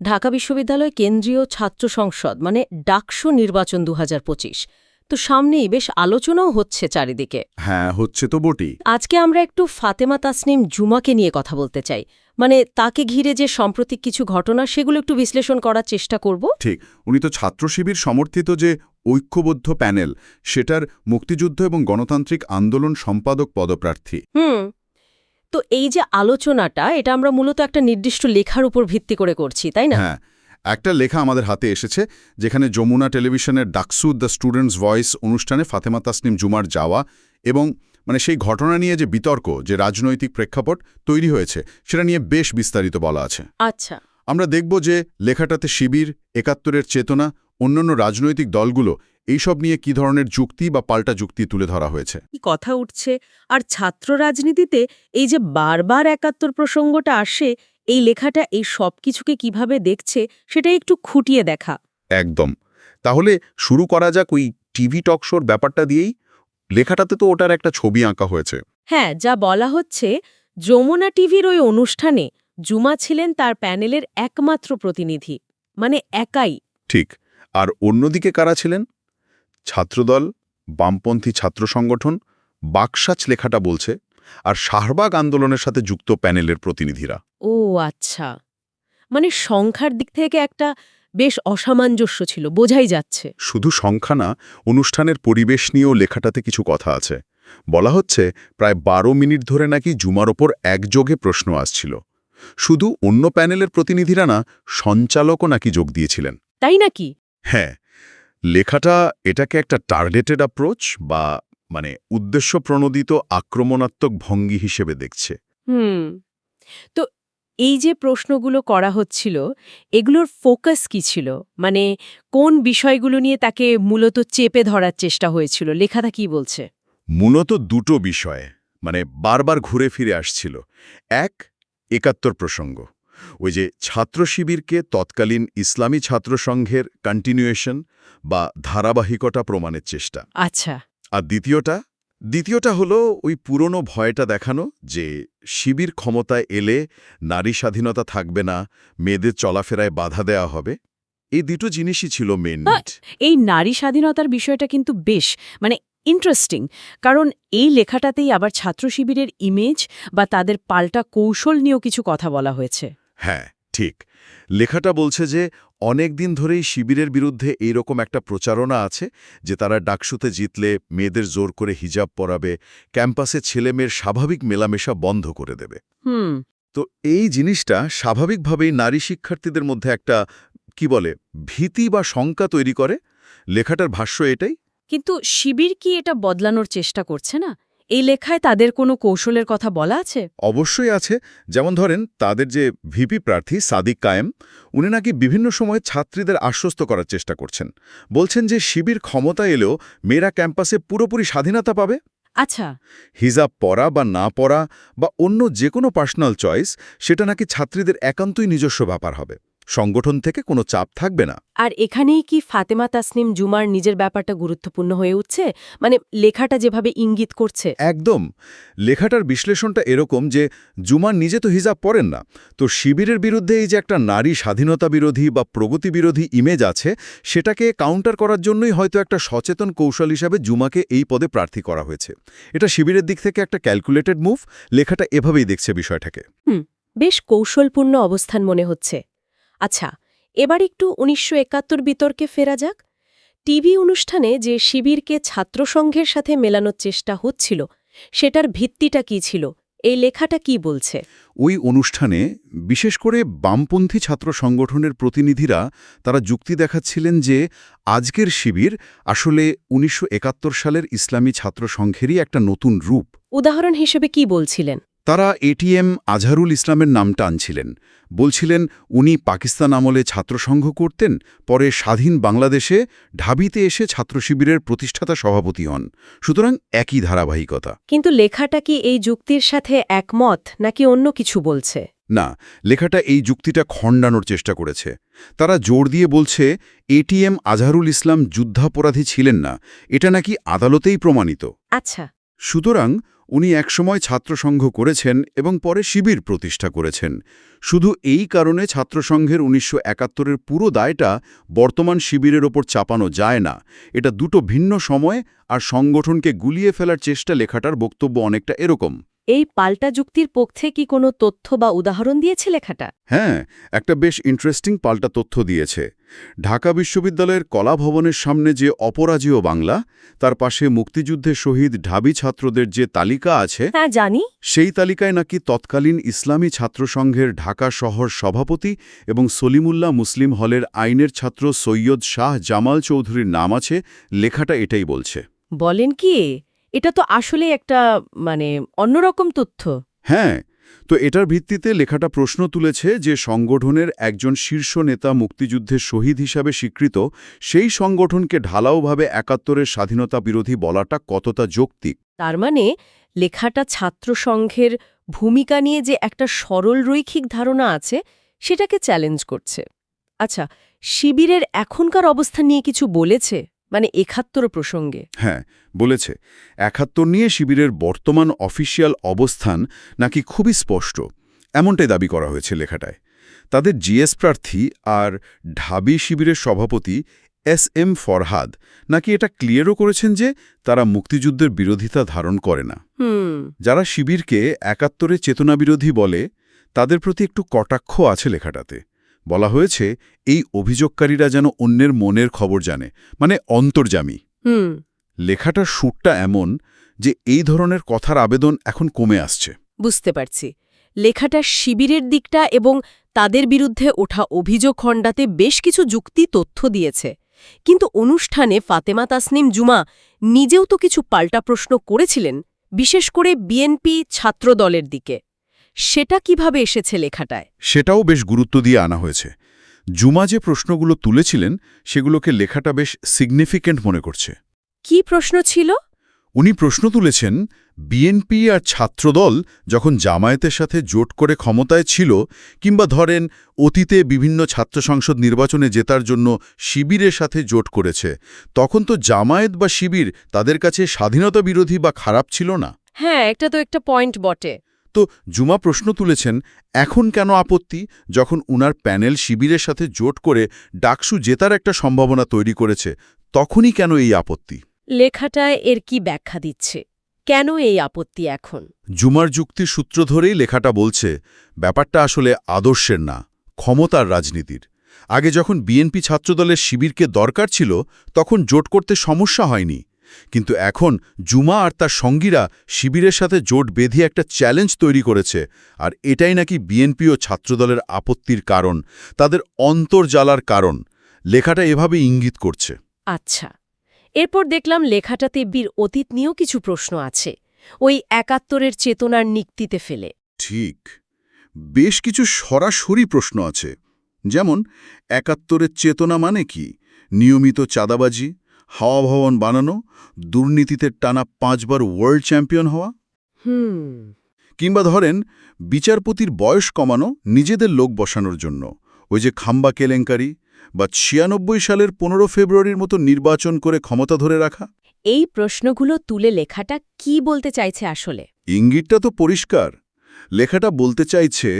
ঢাকা বিশ্ববিদ্যালয় কেন্দ্রীয় ছাত্র সংসদ মানে ডাকসু নির্বাচন দুহাজার পঁচিশ। তো সামনেই বেশ আলোচনাও হচ্ছে চারিদিকে। হ্যাঁ হচ্ছে তো বটেই। আজকে আমরা একটু ফাতেমা তাসনিম জুমাকে নিয়ে কথা বলতে চাই। মানে তাকে ঘিরে যে সাম্প্রতিক কিছু ঘটনা সেগুলো একটু বিশ্লেষণ করার চেষ্টা করব। ঠিক উনি তো ছাত্র শিবির সমর্থিত যে ঐক্যবদ্ধ প্যানেল সেটার মুক্তিযুদ্ধ এবং গণতান্ত্রিক আন্দোলন সম্পাদক পদপ্রার্থী। হুম তো এই যে আলোচনাটা এটা আমরা মূলত একটা নির্দিষ্ট লেখার উপর ভিত্তি করে করছি তাই না? হ্যাঁ একটা লেখা আমাদের হাতে এসেছে যেখানে যমুনা টেলিভিশনের ডাকসু দ্য স্টুডেন্টস ভয়েস অনুষ্ঠানে ফাতেমা তাসনিম জুমার যাওয়া এবং মানে সেই ঘটনা নিয়ে যে বিতর্ক যে রাজনৈতিক প্রেক্ষাপট তৈরি হয়েছে সেটা নিয়ে বেশ বিস্তারিত বলা আছে। আচ্ছা। আমরা দেখব যে লেখাটাতে শিবির একাত্তরের চেতনা অন্যান্য রাজনৈতিক দলগুলো এইসব নিয়ে কি ধরনের যুক্তি বা পাল্টা যুক্তি তুলে ধরা হয়েছে? কি কথা উঠছে? আর ছাত্র রাজনীতিতে এই যে বারবার একাত্তর প্রসঙ্গটা আসে এই লেখাটা এই সব কিছুকে কীভাবে দেখছে সেটা একটু খুঁটিয়ে দেখা। একদম। তাহলে শুরু করা যাক ওই টিভি টক শোর ব্যাপারটা দিয়েই। লেখাটাতে তো ওটার একটা ছবি আঁকা হয়েছে। হ্যাঁ যা বলা হচ্ছে যমুনা টিভির ওই অনুষ্ঠানে জুমা ছিলেন তার প্যানেলের একমাত্র প্রতিনিধি মানে একাই। ঠিক। আর অন্যদিকে কারা ছিলেন? ছাত্রদল বামপন্থী ছাত্র সংগঠন বাকসাচ লেখাটা বলছে আর শাহবাগ আন্দোলনের সাথে যুক্ত প্যানেলের প্রতিনিধিরা। ও আচ্ছা। মানে সংখ্যার দিক থেকে একটা বেশ অসামঞ্জস্য ছিল বোঝাই যাচ্ছে। শুধু সংখ্যা না অনুষ্ঠানের পরিবেশ নিয়েও লেখাটাতে কিছু কথা আছে। বলা হচ্ছে প্রায় বারো মিনিট ধরে নাকি জুমার ওপর একযোগে প্রশ্ন আসছিল। শুধু অন্য প্যানেলের প্রতিনিধিরা না সঞ্চালকও নাকি যোগ দিয়েছিলেন। তাই নাকি? হ্যাঁ লেখাটা এটাকে একটা টার্গেটেড অ্যাপ্রোচ বা মানে উদ্দেশ্য প্রণোদিত আক্রমণাত্মক ভঙ্গি হিসেবে দেখছে। হুম। তো এই যে প্রশ্নগুলো করা হচ্ছিল এগুলোর ফোকাস কি ছিল? মানে কোন বিষয়গুলো নিয়ে তাকে মূলত চেপে ধরার চেষ্টা হয়েছিল? লেখাটা কি বলছে? মূলত দুটো বিষয়ে মানে বারবার ঘুরে ফিরে আসছিল। এক একাত্তর প্রসঙ্গ। ওই যে ছাত্র শিবিরকে তৎকালীন ইসলামী ছাত্র সংঘের কন্টিনিউয়েশন বা ধারাবাহিকতা প্রমাণের চেষ্টা। আচ্ছা। আর দ্বিতীয়টা? দ্বিতীয়টা হলো ওই পুরনো ভয়টা দেখানো যে শিবির ক্ষমতায় এলে নারী স্বাধীনতা থাকবে না মেয়েদের চলাফেরায় বাধা দেওয়া হবে। এই দুটো জিনিসই ছিল মেন এই নারী স্বাধীনতার বিষয়টা কিন্তু বেশ মানে ইন্টারেস্টিং কারণ এই লেখাটাতেই আবার ছাত্র শিবিরের ইমেজ বা তাদের পাল্টা কৌশল নিয়েও কিছু কথা বলা হয়েছে। হ্যাঁ ঠিক। লেখাটা বলছে যে অনেক দিন ধরেই শিবিরের বিরুদ্ধে এইরকম একটা প্রচারণা আছে যে তারা ডাকসুতে জিতলে মেয়েদের জোর করে হিজাব পরাবে ক্যাম্পাসে ছেলেমেয়ের স্বাভাবিক মেলামেশা বন্ধ করে দেবে। হুম। তো এই জিনিসটা স্বাভাবিকভাবেই নারী শিক্ষার্থীদের মধ্যে একটা কি বলে ভীতি বা শঙ্কা তৈরি করে। লেখাটার ভাষ্য এটাই। কিন্তু শিবির কি এটা বদলানোর চেষ্টা করছে না? এই লেখায় তাদের কোনো কৌশলের কথা বলা আছে? অবশ্যই আছে। যেমন ধরেন তাদের যে ভিপি প্রার্থী সাদিক কায়েম উনি নাকি বিভিন্ন সময়ে ছাত্রীদের আশ্বস্ত করার চেষ্টা করছেন। বলছেন যে শিবির ক্ষমতা এলেও মেয়েরা ক্যাম্পাসে পুরোপুরি স্বাধীনতা পাবে। আচ্ছা। হিজাব পরা বা না পরা বা অন্য যে কোনো পার্সোনাল চয়েস সেটা নাকি ছাত্রীদের একান্তই নিজস্ব ব্যাপার হবে। সংগঠন থেকে কোনো চাপ থাকবে না। আর এখানেই কি ফাতেমা তাসনিম জুমার নিজের ব্যাপারটা গুরুত্বপূর্ণ হয়ে উঠছে? মানে লেখাটা যেভাবে ইঙ্গিত করছে। একদম। লেখাটার বিশ্লেষণটা এরকম যে জুমার নিজে তো হিজাব পড়েন না। তো শিবিরের বিরুদ্ধে এই যে একটা নারী স্বাধীনতা বিরোধী বা প্রগতি বিরোধী ইমেজ আছে সেটাকে কাউন্টার করার জন্যই হয়তো একটা সচেতন কৌশল হিসাবে জুমাকে এই পদে প্রার্থী করা হয়েছে। এটা শিবিরের দিক থেকে একটা ক্যালকুলেটেড মুভ লেখাটা এভাবেই দেখছে বিষয়টাকে। বেশ কৌশলপূর্ণ অবস্থান মনে হচ্ছে। আচ্ছা এবার একটু উনিশশো একাত্তর বিতর্কে ফেরা যাক। টিভি অনুষ্ঠানে যে শিবিরকে ছাত্রসংঘের সাথে মেলানোর চেষ্টা হচ্ছিল সেটার ভিত্তিটা কি ছিল? এই লেখাটা কি বলছে? ওই অনুষ্ঠানে বিশেষ করে বামপন্থী ছাত্র সংগঠনের প্রতিনিধিরা তারা যুক্তি দেখাচ্ছিলেন যে আজকের শিবির আসলে উনিশশো একাত্তর সালের ইসলামী ছাত্র সংঘেরই একটা নতুন রূপ। উদাহরণ হিসেবে কি বলছিলেন? তারা এটিএম আজহারুল ইসলামের নামটা আনছিলেন। বলছিলেন উনি পাকিস্তান আমলে ছাত্রসংঘ করতেন পরে স্বাধীন বাংলাদেশে ঢাবিতে এসে ছাত্র শিবিরের প্রতিষ্ঠাতা সভাপতি হন। সুতরাং একই ধারাবাহিকতা। কিন্তু লেখাটা কি এই যুক্তির সাথে একমত নাকি অন্য কিছু বলছে? না লেখাটা এই যুক্তিটা খণ্ডানোর চেষ্টা করেছে। তারা জোর দিয়ে বলছে এটিএম আজহারুল ইসলাম যুদ্ধাপরাধী ছিলেন না এটা নাকি আদালতেই প্রমাণিত। আচ্ছা। সুতরাং উনি একসময় ছাত্রসংঘ করেছেন এবং পরে শিবির প্রতিষ্ঠা করেছেন। শুধু এই কারণে ছাত্রসংঘের উনিশশো একাত্তরের পুরো দায়টা বর্তমান শিবিরের ওপর চাপানো যায় না। এটা দুটো ভিন্ন সময় আর সংগঠনকে গুলিয়ে ফেলার চেষ্টা লেখাটার বক্তব্য অনেকটা এরকম। এই পাল্টা যুক্তির পক্ষে কি কোনো তথ্য বা উদাহরণ দিয়েছে লেখাটা? হ্যাঁ একটা বেশ ইন্টারেস্টিং পাল্টা তথ্য দিয়েছে। ঢাকা বিশ্ববিদ্যালয়ের কলা ভবনের সামনে যে অপরাজেয় বাংলা তার পাশে মুক্তিযুদ্ধে শহীদ ঢাবি ছাত্রদের যে তালিকা আছে হ্যাঁ জানি। সেই তালিকায় নাকি তৎকালীন ইসলামী ছাত্রসংঘের ঢাকা শহর সভাপতি এবং সলিমুল্লাহ মুসলিম হলের আইনের ছাত্র সৈয়দ শাহ জামাল চৌধুরীর নাম আছে লেখাটা এটাই বলছে। বলেন কি এটা তো আসলে একটা মানে অন্যরকম তথ্য। হ্যাঁ তো এটার ভিত্তিতে লেখাটা প্রশ্ন তুলেছে যে সংগঠনের একজন শীর্ষ নেতা মুক্তিযুদ্ধের শহীদ হিসাবে স্বীকৃত সেই সংগঠনকে ঢালাওভাবে একাত্তরের স্বাধীনতা বিরোধী বলাটা কতটা যৌক্তিক? তার মানে লেখাটা ছাত্রসংঘের ভূমিকা নিয়ে যে একটা সরল রৈখিক ধারণা আছে সেটাকে চ্যালেঞ্জ করছে। আচ্ছা শিবিরের এখনকার অবস্থা নিয়ে কিছু বলেছে? মানে একাত্তর প্রসঙ্গে। হ্যাঁ বলেছে একাত্তর নিয়ে শিবিরের বর্তমান অফিসিয়াল অবস্থান নাকি খুবই স্পষ্ট এমনটাই দাবি করা হয়েছে লেখাটায়। তাদের জিএস প্রার্থী আর ঢাবি শিবিরের সভাপতি এস এম ফরহাদ নাকি এটা ক্লিয়ারও করেছেন যে তারা মুক্তিযুদ্ধের বিরোধিতা ধারণ করে না। যারা শিবিরকে একাত্তরে চেতনাবিরোধী বলে তাদের প্রতি একটু কটাক্ষ আছে লেখাটাতে। বলা হয়েছে এই অভিযোগকারীরা যেন অন্যের মনের খবর জানে মানে অন্তর্জামী। হুম। লেখাটার সুরটা এমন যে এই ধরনের কথার আবেদন এখন কমে আসছে। বুঝতে পারছি। লেখাটা শিবিরের দিকটা এবং তাদের বিরুদ্ধে ওঠা অভিযোগ খণ্ডাতে বেশ কিছু যুক্তি তথ্য দিয়েছে। কিন্তু অনুষ্ঠানে ফাতেমা তাসনিম জুমা নিজেও তো কিছু পাল্টা প্রশ্ন করেছিলেন বিশেষ করে বিএনপি ছাত্রদলের দিকে। সেটা কীভাবে এসেছে লেখাটায়? সেটাও বেশ গুরুত্ব দিয়ে আনা হয়েছে। জুমা যে প্রশ্নগুলো তুলেছিলেন সেগুলোকে লেখাটা বেশ সিগনিফিক্যান্ট মনে করছে। কি প্রশ্ন ছিল? উনি প্রশ্ন তুলেছেন বিএনপি আর ছাত্রদল যখন জামায়াতের সাথে জোট করে ক্ষমতায় ছিল কিংবা ধরেন অতীতে বিভিন্ন ছাত্র সংসদ নির্বাচনে জেতার জন্য শিবিরের সাথে জোট করেছে তখন তো জামায়াত বা শিবির তাদের কাছে স্বাধীনতা বিরোধী বা খারাপ ছিল না। হ্যাঁ একটা তো একটা পয়েন্ট বটে। তো জুমা প্রশ্ন তুলেছেন এখন কেন আপত্তি? যখন উনার প্যানেল শিবিরের সাথে জোট করে ডাকসু জেতার একটা সম্ভাবনা তৈরি করেছে তখনই কেন এই আপত্তি? লেখাটায় এর কি ব্যাখ্যা দিচ্ছে? কেন এই আপত্তি এখন? জুমার যুক্তির সূত্র ধরেই লেখাটা বলছে ব্যাপারটা আসলে আদর্শের না ক্ষমতার রাজনীতির। আগে যখন বিএনপি ছাত্রদলের শিবিরকে দরকার ছিল তখন জোট করতে সমস্যা হয়নি। কিন্তু এখন জুমা আর তার সঙ্গীরা শিবিরের সাথে জোট বেঁধে একটা চ্যালেঞ্জ তৈরি করেছে আর এটাই নাকি বিএনপি ও ছাত্রদলের আপত্তির কারণ তাদের অন্তর্জালার কারণ। লেখাটা এভাবে ইঙ্গিত করছে। আচ্ছা এরপর দেখলাম লেখাটাতে বীর অতীত নিয়েও কিছু প্রশ্ন আছে ওই একাত্তরের চেতনার নিক্তিতে ফেলে। ঠিক বেশ কিছু সরাসরি প্রশ্ন আছে যেমন একাত্তরের চেতনা মানে কি? নিয়মিত চাঁদাবাজি হাওয়া ভবন বানানো দুর্নীতিতে টানা পাঁচবার ওয়ার্ল্ড চ্যাম্পিয়ন হওয়া? কিংবা ধরেন বিচারপতির বয়স কমানো নিজেদের লোক বসানোর জন্য। ওই যে খাম্বা কেলেঙ্কারি বা ছিয়ানব্বই সালের পনেরো ফেব্রুয়ারির মতো নির্বাচন করে ক্ষমতা ধরে রাখা? এই প্রশ্নগুলো তুলে লেখাটা কি বলতে চাইছে আসলে? ইঙ্গিতটা তো পরিষ্কার। লেখাটা বলতে চাইছে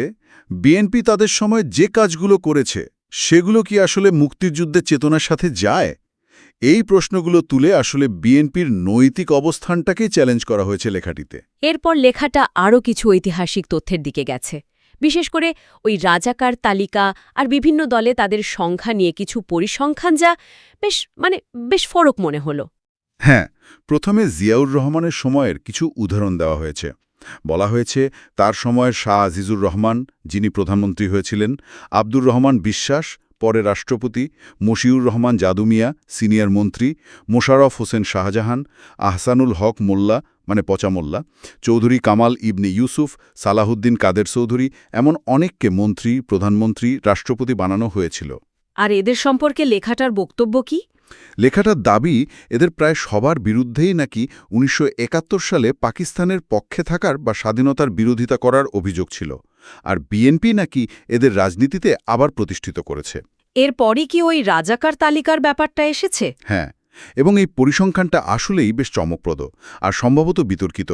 বিএনপি তাদের সময় যে কাজগুলো করেছে সেগুলো কি আসলে মুক্তিযুদ্ধের চেতনার সাথে যায়? এই প্রশ্নগুলো তুলে আসলে বিএনপির নৈতিক অবস্থানটাকেই চ্যালেঞ্জ করা হয়েছে লেখাটিতে। এরপর লেখাটা আরও কিছু ঐতিহাসিক তথ্যের দিকে গেছে। বিশেষ করে ওই রাজাকার তালিকা আর বিভিন্ন দলে তাদের সংখ্যা নিয়ে কিছু পরিসংখ্যান যা বেশ মানে বেশ ফরক মনে হলো। হ্যাঁ প্রথমে জিয়াউর রহমানের সময়ের কিছু উদাহরণ দেওয়া হয়েছে। বলা হয়েছে তার সময়ের শাহ আজিজুর রহমান যিনি প্রধানমন্ত্রী হয়েছিলেন আব্দুর রহমান বিশ্বাস পরে রাষ্ট্রপতি মশিউর রহমান জাদুমিয়া সিনিয়র মন্ত্রী মোশারফ হোসেন শাহজাহান, আহসানুল হক মোল্লা মানে পচা মোল্লা, চৌধুরী কামাল ইবনে ইউসুফ, সালাহুদ্দিন কাদের চৌধুরী, এমন অনেককে মন্ত্রী, প্রধানমন্ত্রী, রাষ্ট্রপতি বানানো হয়েছিল। আর এদের সম্পর্কে লেখাটার বক্তব্য কি? লেখাটার দাবি এদের প্রায় সবার বিরুদ্ধেই নাকি উনিশশো একাত্তর সালে পাকিস্তানের পক্ষে থাকার বা স্বাধীনতার বিরোধিতা করার অভিযোগ ছিল। আর বিএনপি নাকি এদের রাজনীতিতে আবার প্রতিষ্ঠিত করেছে। এরপরই কি ওই রাজাকার তালিকার ব্যাপারটা এসেছে? হ্যাঁ এবং এই পরিসংখ্যানটা আসলেই বেশ চমকপ্রদ আর সম্ভবত বিতর্কিত।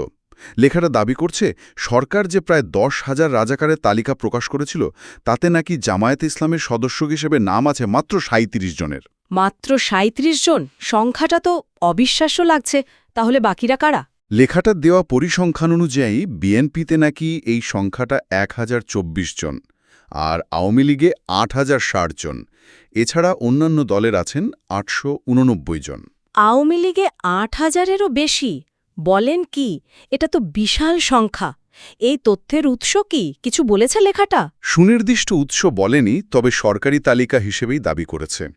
লেখাটা দাবি করছে সরকার যে প্রায় দশ হাজার রাজাকারের তালিকা প্রকাশ করেছিল তাতে নাকি জামায়াত ইসলামের সদস্য হিসেবে নাম আছে মাত্র সাঁত্রিশ জনের। মাত্র ৩৭ জন? সংখ্যাটা তো অবিশ্বাস্য লাগছে। তাহলে বাকিরা কারা? লেখাটার দেওয়া পরিসংখ্যান অনুযায়ী বিএনপিতে নাকি এই সংখ্যাটা এক হাজার চব্বিশ জন আর আওয়ামী লীগে আট হাজার ষাট জন। এছাড়া অন্যান্য দলের আছেন আটশো উননব্বই জন। আওয়ামী লীগে আট হাজারেরও বেশি? বলেন কি? এটা তো বিশাল সংখ্যা। এই তথ্যের উৎস কি? কিছু বলেছে লেখাটা? সুনির্দিষ্ট উৎস বলেনি তবে সরকারি তালিকা হিসেবেই দাবি করেছে।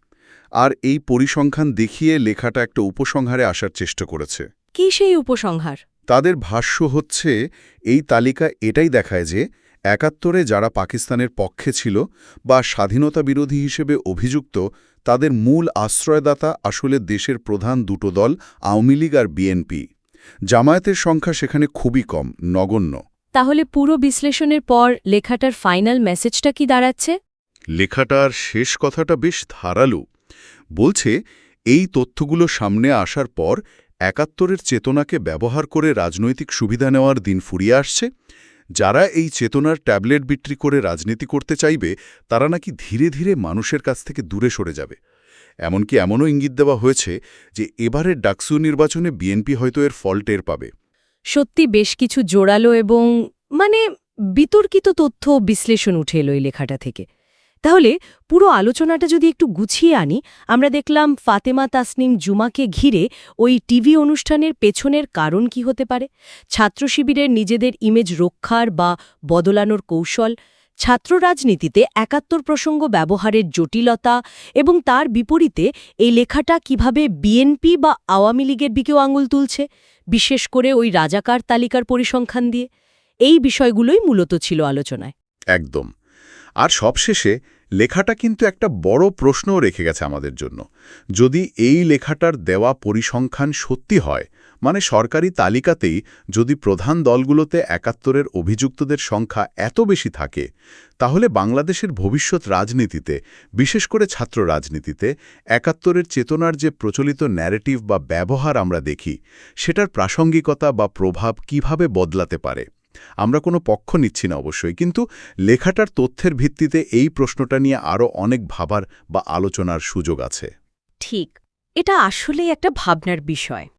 আর এই পরিসংখ্যান দেখিয়ে লেখাটা একটা উপসংহারে আসার চেষ্টা করেছে। কি সেই উপসংহার? তাদের ভাষ্য হচ্ছে এই তালিকা এটাই দেখায় যে একাত্তরে যারা পাকিস্তানের পক্ষে ছিল বা স্বাধীনতা বিরোধী হিসেবে অভিযুক্ত তাদের মূল আশ্রয়দাতা আসলে দেশের প্রধান দুটো দল আওয়ামী লীগ আর বিএনপি। জামায়াতের সংখ্যা সেখানে খুবই কম নগণ্য। তাহলে পুরো বিশ্লেষণের পর লেখাটার ফাইনাল মেসেজটা কি দাঁড়াচ্ছে? লেখাটার শেষ কথাটা বেশ ধারালো। বলছে, এই তথ্যগুলো সামনে আসার পর একাত্তরের চেতনাকে ব্যবহার করে রাজনৈতিক সুবিধা নেওয়ার দিন ফুরিয়ে আসছে। যারা এই চেতনার ট্যাবলেট বিক্রি করে রাজনীতি করতে চাইবে, তারা নাকি ধীরে ধীরে মানুষের কাছ থেকে দূরে সরে যাবে। এমনকি এমনও ইঙ্গিত দেওয়া হয়েছে যে, এবারের ডাকসু নির্বাচনে বিএনপি হয়তো এর ফল টের পাবে। সত্যি বেশ কিছু জোরালো এবং মানে বিতর্কিত তথ্য বিশ্লেষণ উঠে এলো এই লেখাটা থেকে। তাহলে পুরো আলোচনাটা যদি একটু গুছিয়ে আনি, আমরা দেখলাম ফাতেমা তাসনিম জুমাকে ঘিরে ওই টিভি অনুষ্ঠানের পেছনের কারণ কি হতে পারে? ছাত্র শিবিরের নিজেদের ইমেজ রক্ষার বা বদলানোর কৌশল, ছাত্র রাজনীতিতে একাত্তর প্রসঙ্গ ব্যবহারের জটিলতা এবং তার বিপরীতে এই লেখাটা কীভাবে বিএনপি বা আওয়ামী লীগের দিকেও আঙুল তুলছে, বিশেষ করে ওই রাজাকার তালিকার পরিসংখ্যান দিয়ে। এই বিষয়গুলোই মূলত ছিল আলোচনায়। একদম। আর সবশেষে লেখাটা কিন্তু একটা বড় প্রশ্নও রেখে গেছে আমাদের জন্য। যদি এই লেখাটার দেওয়া পরিসংখ্যান সত্যি হয় মানে সরকারি তালিকাতেই যদি প্রধান দলগুলোতে একাত্তরের অভিযুক্তদের সংখ্যা এত বেশি থাকে, তাহলে বাংলাদেশের ভবিষ্যৎ রাজনীতিতে, বিশেষ করে ছাত্র রাজনীতিতে, একাত্তরের চেতনার যে প্রচলিত ন্যারেটিভ বা ব্যবহার আমরা দেখি, সেটার প্রাসঙ্গিকতা বা প্রভাব কীভাবে বদলাতে পারে? আমরা কোনো পক্ষ নিচ্ছি না অবশ্যই, কিন্তু লেখাটার তথ্যের ভিত্তিতে এই প্রশ্নটা নিয়ে আরও অনেক ভাবার বা আলোচনার সুযোগ আছে। ঠিক। এটা আসলেই একটা ভাবনার বিষয়।